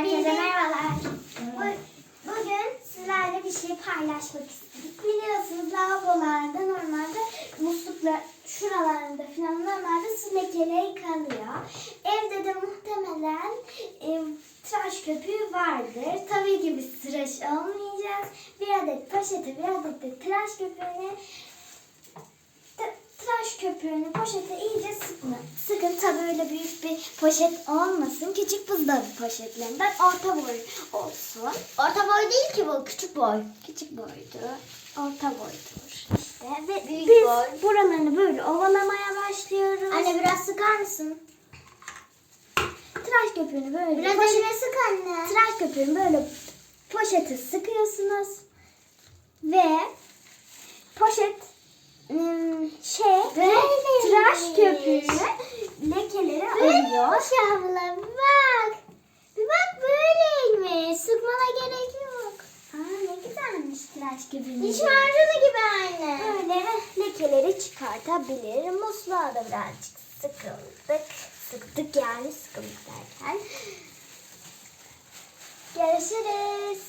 Herkese merhabalar. Bu- Bugün sizlerle bir şey paylaşmak istedik. Biliyorsunuz lavabolarda normalde musluklar şuralarında falan normalde su lekeleri kalıyor. Evde de muhtemelen e, tıraş köpüğü vardır. Tabii ki biz tıraş olmayacağız. Bir adet poşete bir adet de tıraş köpüğüne T- tıraş köpüğünü poşete iyice sıkma. Sıkın tabii öyle büyük bir poşet olmasın. Küçük buzdolabı poşetlerinden orta boy olsun. Orta boy değil ki bu küçük boy. Küçük boydu. Orta boydur işte. Ve Büyük biz boy. buralarını böyle ovalamaya başlıyoruz. Anne biraz sıkar mısın? tıraş köpüğünü böyle Biraz poşet- elime sık anne. tıraş köpüğünü böyle poşete sıkıyorsunuz. Ve poşet şey Böyle tıraş köpüğünü lekeleri alıyor. Şabla bir bak. Bir bak böyleymiş. Sıkmana gerek yok. Aa ne güzelmiş tıraş gibi. Diş macunu gibi aynı. Böyle lekeleri çıkartabilir. Musluğa da birazcık sıkıldık. Sıktık yani sıkıldık derken. Görüşürüz.